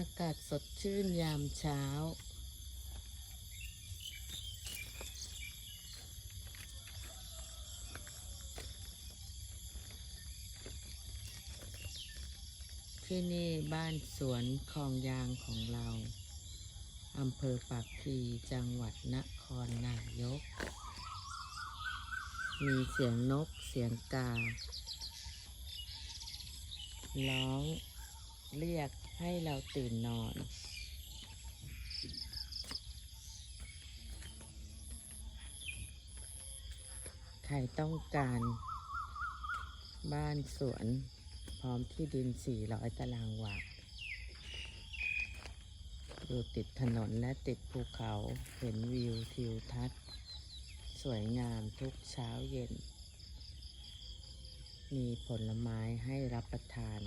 อากาศสดชื่นยามเช้า ที่นี่บ้านสวนคลองยางของเราอำเภอปากพีจังหวัดนครนายก มีเสียงนกเสียงกา ร้อง เรียกให้เราตื่นนอน ใครต้องการบ้านสวนพร้อมที่ดิน 400 ตารางวาอยู่ติดถนนและติดภูเขาเห็นวิวทิวทัศน์ สวยงามทุกเช้าเย็น มีผลไม้ให้รับประทาน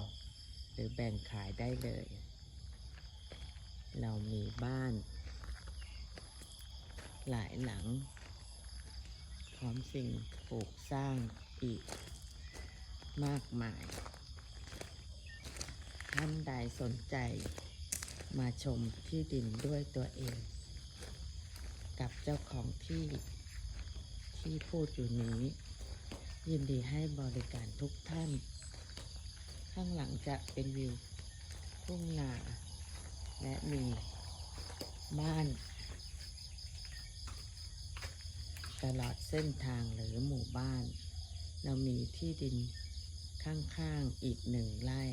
รือแบ่งขายได้เลย เรามีบ้าน หลายหลัง พร้อมสิ่งปลูกสร้างอีก มากมาย ท่านใดสนใจมาชมที่ดินด้วยตัวเอง กับเจ้าของที่ที่พูดอยู่นี้ ยินดีให้บริการทุกท่าน ข้างหลังจะเป็นวิวทุ่งนาและมีบ้านตลอดเส้นทางหรือหมู่บ้าน เรามีที่ดินข้างๆอีกหนึ่งไร่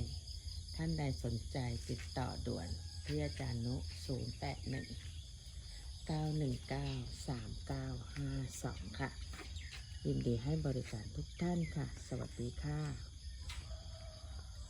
ท่านใดสนใจติดต่อด่วนที่อาจารย์นุ 081 919 3952 ค่ะ ยินดีให้บริการทุกท่านค่ะ สวัสดีค่ะ